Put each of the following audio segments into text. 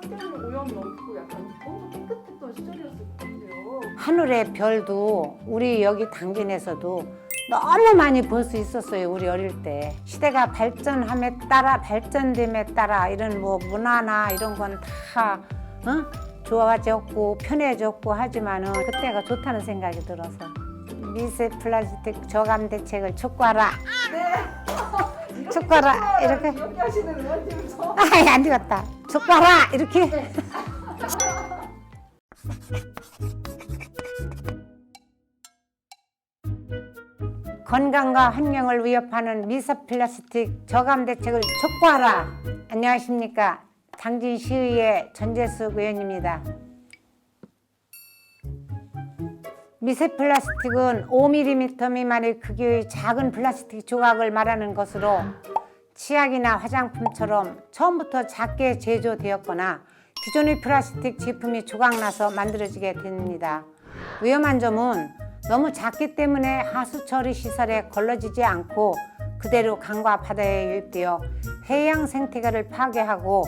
환경에 오염이 없고 약간 너무 깨끗했던 시절이었을 것 같아요. 하늘의 별도 우리 여기 당진에서도 너무 많이 볼 수 있었어요 우리 어릴 때 시대가 발전함에 따라 발전됨에 따라 이런 뭐 문화나 이런 건다 응? 어? 좋아졌고 편해졌고 하지만은 그때가 좋다는 생각이 들어서 미세 플라스틱 저감 대책을 촉구하라 네. 촉구하라 이렇게 이렇게 하시는 의원님도 아안 되겠다 촉구하라 이렇게 건강과 환경을 위협하는 미세 플라스틱 저감 대책을 촉구하라. 안녕하십니까. 당진 시의회 전재숙 의원입니다. 미세 플라스틱은 5mm 미만의 크기의 작은 플라스틱 조각을 말하는 것으로 치약이나 화장품처럼 처음부터 작게 제조되었거나 기존의 플라스틱 제품이 조각나서 만들어지게 됩니다. 위험한 점은 너무 작기 때문에 하수 처리 시설에 걸러지지 않고 그대로 강과 바다에 유입되어 해양 생태계를 파괴하고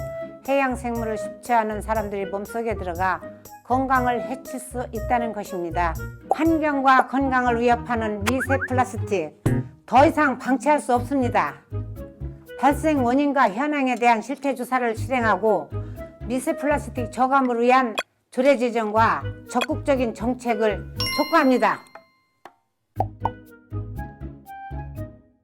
해양 생물을 섭취하는 사람들이 몸속에 들어가 건강을 해칠 수 있다는 것입니다. 환경과 건강을 위협하는 미세 플라스틱 더 이상 방치할 수 없습니다. 발생 원인과 현황에 대한 실태 조사를 실행하고 미세 플라스틱 저감을 위한 조례 제정과 적극적인 정책을 촉구합니다.